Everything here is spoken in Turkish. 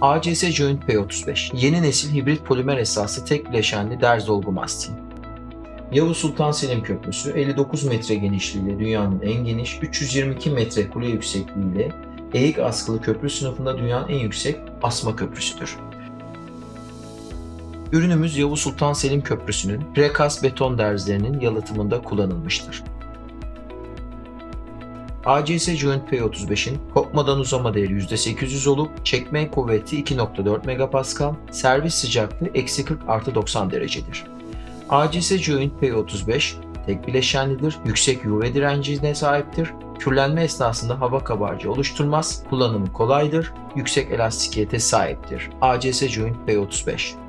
ACS Joint P35 Yeni nesil hibrit polimer esası tek bileşenli derz dolgu mastiği. Yavuz Sultan Selim Köprüsü 59 metre genişliğiyle dünyanın en geniş, 322 metre kule yüksekliğiyle eğik askılı köprü sınıfında dünyanın en yüksek asma köprüsüdür. Ürünümüz Yavuz Sultan Selim Köprüsü'nün prekast beton derzlerinin yalıtımında kullanılmıştır. ACS Joint P35'in kopmadan uzama değeri %800 olup çekme kuvveti 2.4 MPa, servis sıcaklığı eksi 40 artı 90 derecedir. ACS Joint P35 tek bileşenlidir, yüksek UV direncine sahiptir, kürlenme esnasında hava kabarcığı oluşturmaz, kullanımı kolaydır, yüksek elastikiyete sahiptir. ACS Joint P35